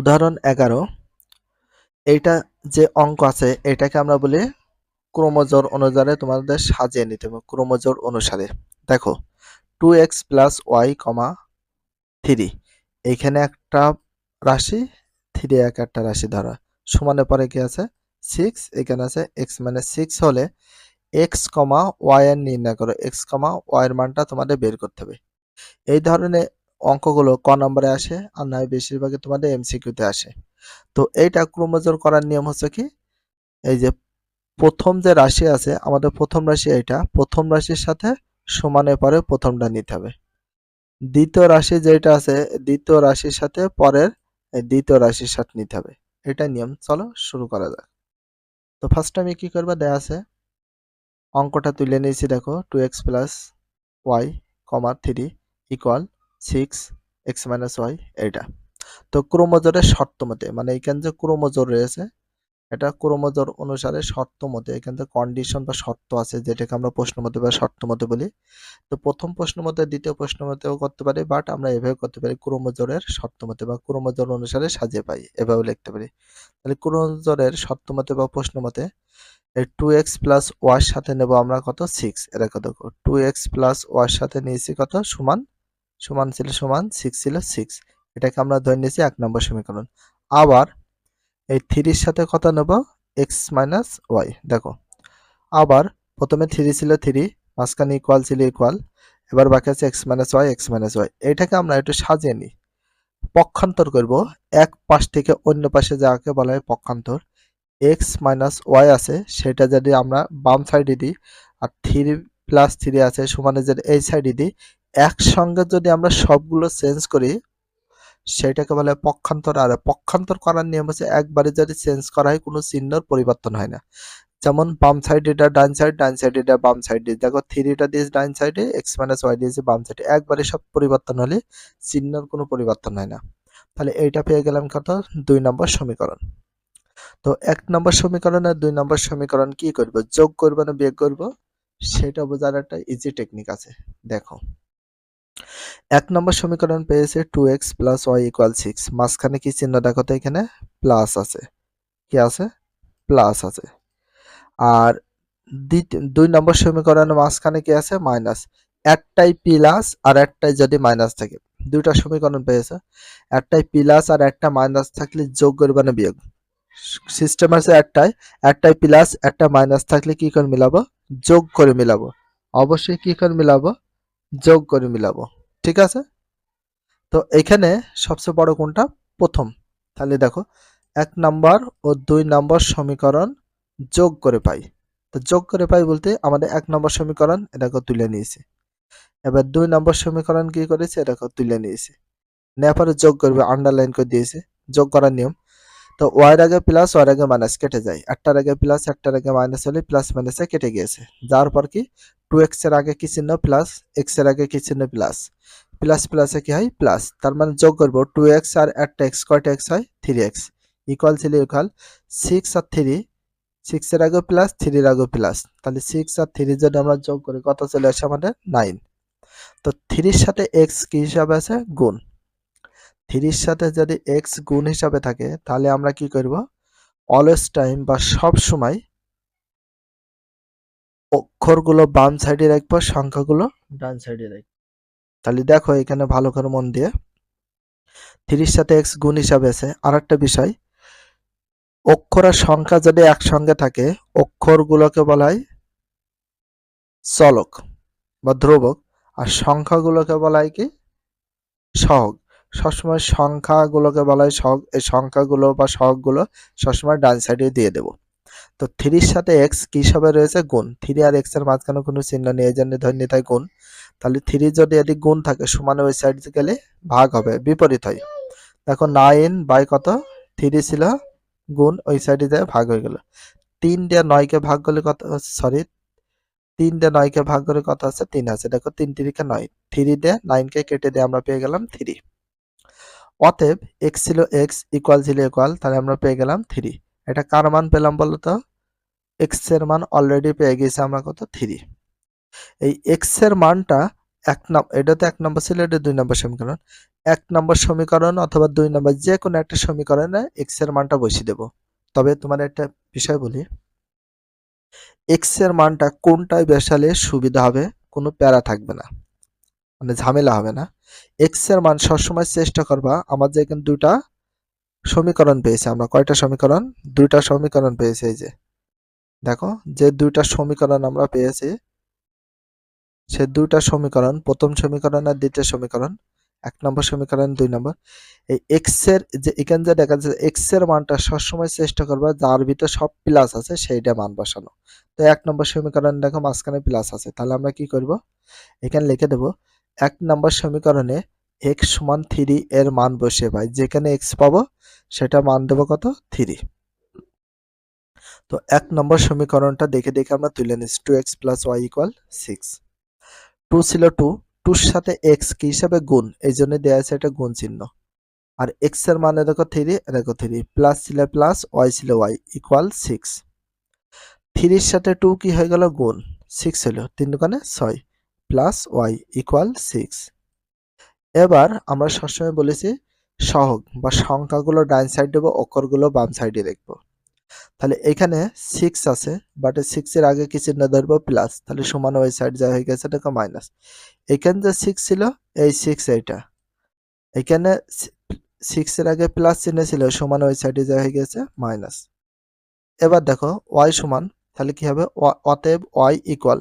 উদাহরণ এগারো। এইটা যে অঙ্ক আছে, এটাকে আমরা বলি ক্রোমোজোর অনুসারে তোমাদের সাজিয়ে নিতে হবে, ক্রোমোজোর অনুসারে। দেখো two x plus y comma three এইখানে একটা রাশি থ্রি এক একটা রাশি ধরা। সমানে পরে কি আছে? সিক্স এখানে আছে এক্স মানে সিক্স হলে এক্স কমা ওয়াই এর নির্ণয় করো। এক্স কমা ওয়াই এর মানটা তোমাদের বের করতে হবে। এই ধরনের অঙ্কগুলো ক নম্বরে আসে আর নয় বেশিরভাগই তোমাদের এমসিকিউতে আসে। তো এইটা ক্রোমোজোর করার নিয়ম হচ্ছে কি? এই যে প্রথম যে রাশি আছে, আমাদের প্রথম রাশি এটা প্রথম রাশির সাথে সমানে পরে প্রথমটা নিতে হবে। দ্বিতীয় রাশি যেটা আছে, দ্বিতীয় রাশির সাথে পরের দ্বিতীয় রাশির সাথে নিতে হবে। এটা নিয়ম। চলো শুরু করা যাক। তো ফার্স্ট আমি কি করব? দেয়া আছে, অঙ্কটা তুলে নিয়েছি দেখো two x plus y comma three equal six x minus y এইটা। তো ক্রোমোজোরের শর্ত মতে মানে এখানে যে ক্রোমোজোর রয়েছে, এটা ক্রোমোজোর অনুসারে শর্ত মতে এখান থেকে কন্ডিশন বা শর্ত আছে, যেটাকে আমরা প্রশ্ন মতে বা শর্ত মতে বলি, তো প্রথম প্রশ্ন মতে দ্বিতীয় প্রশ্ন মতেও করতে পারি বাট আমরা এভাবে করতে পারি, ক্রোমোজোরের শর্ত মতে বা ক্রোমোজোর অনুসারে সাজিয়ে পাই, এভাবে লিখতে পারি। তাহলে ক্রোমোজোরের শর্ত মতে বা প্রশ্ন মতে টু এক্স প্লাস ওয়ার সাথে নেব আমরা কত? সিক্স এটা কত? টু এক্স প্লাস ওয়ার সাথে নিয়েছি কত? সমান সমান ছিল সমান সিক্স ছিল সিক্স এটাকে আমরা ধরে নিয়েছি এক নম্বর সমীকরণ। আবার এই থ্রির সাথে কত নেব? এক্স মাইনাস ওয়াই দেখো, আবার প্রথমে থ্রি ছিল থ্রি মাঝখানে ইকুয়াল ছিল ইকুয়াল এবার বাকি আছে x minus y x minus y এটাকে আমরা একটু সাজিয়ে নিই। পক্ষান্তর করব। এক পাশ থেকে অন্য পাশে যাকে বলা হয় পক্ষান্তর। এক্স মাইনাস ওয়াই আছে, সেটা যদি আমরা বাম সাইডে দিই, আর থ্রি প্লাস থ্রি আছে, সমানে যদি এই সাইডে দিই একসঙ্গে যদি আমরা সবগুলো চেঞ্জ করি, সেটাকে বলে পক্ষান্তর, আর পক্ষান্তর করার নিয়ম হচ্ছে একবারে যদি চেঞ্জ করা হয়, কোনো চিহ্নর পরিবর্তন হয় না। যেমন বাম সাইড এটা ডান সাইড ডান সাইড এটা বাম সাইডে দেখো থ্রিটা দিয়েছে ডান সাইডে এক্স মাইনাস ওয়াই দিয়েছে বাম সাইডে একবারে সব পরিবর্তন হলে চিহ্নর কোনো পরিবর্তন হয় না। তাহলে এইটা পেয়ে গেলাম কত? দুই নম্বর সমীকরণ। তো এক নম্বর সমীকরণ আর দুই নম্বর সমীকরণ কি করব? যোগ করব না বিয়োগ করব? সেটা বোঝার একটা ইজি টেকনিক আছে। দেখো। এক নম্বর সমীকরণ পেয়েছে two x plus y equal six মাঝখানে কি চিহ্ন দেখো তো এখানে? প্লাস আছে। কি আছে? প্লাস আছে। আর দুই নম্বর সমীকরণের মাঝখানে কি আছে? মাইনাস একটাই প্লাস আর একটাই যদি মাইনাস থাকে। দুইটা সমীকরণ পেয়েছে। একটাই প্লাস আর একটা মাইনাস থাকলে যোগ করবে না বিয়োগ। সিস্টেম আছে একটাই। একটাই প্লাস একটা মাইনাস থাকলে কি করে মিলাবো? যোগ করে মিলাবো। অবশ্যই কি করে মিলাবো? যোগ করে মিলাবো, ঠিক আছে? তো এখানে সবচেয়ে বড় কোনটা? প্রথম। তাহলে দেখো, এক নাম্বার ও দুই নাম্বার সমীকরণ যোগ করে পাই। তো যোগ করে পাই বলতে আমাদের এক নম্বর সমীকরণ এটাকে তুলে নিয়েছি। এবার দুই নম্বর সমীকরণ কি করেছে? এটাকে তুলে নিয়েছি। নেওয়ার পরে যোগ করবে আন্ডারলাইন করে দিয়েছে। যোগ করার নিয়ম। তো ওয়ার আগে প্লাস ওয়ার আগে মাইনাস কেটে যায়। একটার আগে প্লাস একটার আগে মাইনাস হলে প্লাস মাইনাসে কেটে গিয়েছে। যার পর কি? টু এক্সের আগে কি চিহ্ন? প্লাস এক্সের আগে কি চিহ্ন? প্লাস প্লাস প্লাসে কি হয়? প্লাস তার মানে যোগ করব টু এক্স আর একটা এক্স কয়টা এক্স হয়? থ্রি এক্স ইকুয়াল ছিল ইকুয়াল সিক্স আর থ্রি সিক্স এর আগে প্লাস থ্রির আগে প্লাস তাহলে সিক্স আর থ্রি যদি আমরা যোগ করি, কত চলে আসে আমাদের? নাইন তো থ্রির সাথে এক্স কি হিসাবে আছে? গুণ। থ্রির সাথে যদি এক্স গুণ হিসাবে থাকে, তাহলে আমরা কি করব? অলওয়েজ টাইম বা সব সময় অক্ষরগুলো বাম সাইডে রাখব, সংখ্যাগুলো ডান সাইডে রাখব। তাহলে দেখো এখানে ভালো করে মন দিয়ে। থ্রির সাথে এক্স গুণ হিসাবে আছে। আর একটা বিষয় অক্ষরের সংখ্যা যদি একসঙ্গে থাকে, অক্ষরগুলোকে বলা হয় চলক বা ধ্রুবক, আর সংখ্যাগুলোকে বলা হয় কি? সহগ। সবসময় সংখ্যাগুলোকে বলা হয় সহগ এই সংখ্যাগুলো বা সহগগুলো সবসময় ডান সাইডে দিয়ে দেব। তো থ্রির সাথে এক্স কি হিসাবে রয়েছে? গুণ। থ্রি আর এক্সের মাঝখানে কোনো চিহ্ন নেই, এই জন্য ধরে নিতে গুণ। তাহলে থ্রি যদি এদিক গুণ থাকে, সমানে ওই সাইড গেলে ভাগ হবে, বিপরীত হয়। দেখো নাইন বাই কত? থ্রি ছিল, গুণ ওই সাইডে যায় ভাগ হয়ে গেল। তিন দিয়ে নয়কে ভাগ করলে কত সরি তিন দিয়ে নয়কে ভাগ করে কত আছে? তিন আছে। দেখো তিন তিরিকে নয়। থ্রি দিয়ে নাইনকে কেটে দিয়ে আমরা পেয়ে গেলাম থ্রি অতএব এক্স ছিল এক্স ইকুয়াল ছিল ইকুয়াল তাহলে আমরা পেয়ে গেলাম থ্রি এটা কার মান পেলাম বলো তো? এক্সের মান অলরেডি পেয়ে গেছি আমরা কত? থ্রি এই এক্সের মানটা এক নাম, এটা তো এক নম্বর ছিল, এটা দুই নম্বর সমীকরণ। এক নম্বর সমীকরণ অথবা দুই নম্বর যে কোনো একটা সমীকরণে এক্সের মানটা বসিয়ে দেব। তবে তোমার একটা বিষয় বলি। এক্সের মানটা কোনটায় বসালে সুবিধা হবে? কোনো প্যারা থাকবে না। মানে ঝামেলা হবে না। এক্সের মান সবসময় চেষ্টা করবা। আমার যে এখানে দুইটা সমীকরণ পেয়েছি আমরা। কয়টা সমীকরণ? দুইটা সমীকরণ পেয়েছি এই যে। দেখো, যে দুইটা সমীকরণ আমরা পেয়েছি, সে দুইটা সমীকরণ, প্রথম সমীকরণ আর দ্বিতীয় সমীকরণ। এক নম্বর সমীকরণ, দুই নম্বর। এই এক্সের যে এখানে যে দেখা যাচ্ছে এক্সের মানটা সবসময় চেষ্টা করবা। যার ভিতরে সব প্লাস আছে, সেইটা মান বসানো। তো এক নম্বর সমীকরণ দেখো, মাঝখানে প্লাস আছে। তাহলে আমরা কি করব? এখানে লিখে দেব এক নম্বর সমীকরণে এক্স সমান থ্রি এর মান বসিয়ে পাই। যেখানে এক্স পাবো, সেটা মান দেবো কত? থ্রি তো এক নম্বর সমীকরণটা দেখে দেখে আমরা তুলে নিচ্ছি। Two x plus y equal six two ছিল টু টুর সাথে এক্স কি হিসাবে গুণ? এই জন্য দেওয়া আছে এটা গুণ চিহ্ন। আর এক্সের মানে দেখো থ্রি দেখো থ্রি প্লাস ছিল প্লাস ওয়াই ছিল ওয়াই ইকুয়াল সিক্স থ্রির সাথে টু কি হয়ে গেল? গুণ। সিক্স হলো। তিন দোকানে ছয়। প্লাস ওয়াই ইকুয়াল সিক্স এবার আমরা সবসময় বলেছি সহগ বা সংখ্যাগুলো ডাইন সাইড দেবো, অক্ষরগুলো বাম সাইডে দেখব। তাহলে এখানে সিক্স আছে বাট সিক্স এর আগে কি চিহ্ন ধরবো? প্লাস তাহলে সমান ওই সাইড যা হয়ে গেছে দেখো মাইনাস এখানে যে সিক্স ছিল, এই সিক্স এইটা। এখানে সিক্স এর আগে প্লাস চিহ্ন ছিল, সমান ওই সাইডে যা হয়ে গেছে মাইনাস এবার দেখো ওয়াই সমান তাহলে কি হবে? অতএব ওয়াই ইকুয়াল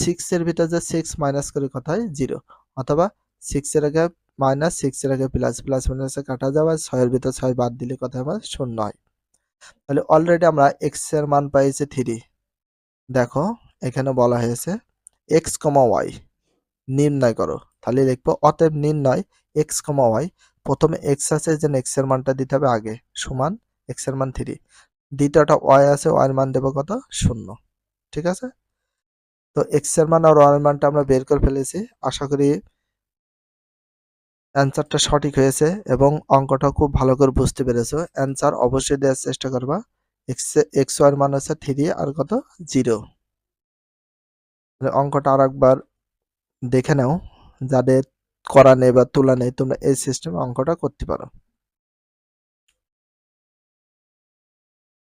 সিক্স এর ভিতরে যে সিক্স মাইনাস করে কথায় জিরো অথবা সিক্স এর আগে মাইনাস সিক্স এর আগে প্লাস প্লাস মাইনাসে কাটা যাবে আর ছয়ের ভিতর ছয় বাদ দিলে কথা হবে শূন্য। হয় তাহলে অলরেডি আমরা এক্সের মান পাইছি থ্রি দেখো, এখানে বলা হয়েছে এক্স কমা ওয়াই নির্ণয় করো। তাহলে লিখব, অতএব নির্ণয় এক্স কমা ওয়াই প্রথমে এক্স আছে যে এক্সের মানটা দিতে হবে আগে, সমান এক্সের মান থ্রি দ্বিতীয়টা ওয়াই আছে ওয়াই মান দেবো কত? শূন্য। ঠিক আছে? তো এক্সের মান আর ওয়াই মানটা আমরা বের করে ফেলেছি। আশা করি অ্যান্সারটা সঠিক হয়েছে এবং অঙ্কটা খুব ভালো করে বুঝতে পেরেছ। অ্যান্সার অবশ্যই দেওয়ার চেষ্টা করবা। এক্স এক্স ওয়াই এর মান হচ্ছে থ্রি আর কত? জিরো অঙ্কটা আর একবার দেখে নাও। যাদের করা নেই বা তোলা নেই, তোমরা এই সিস্টেমে অঙ্কটা করতে পারো।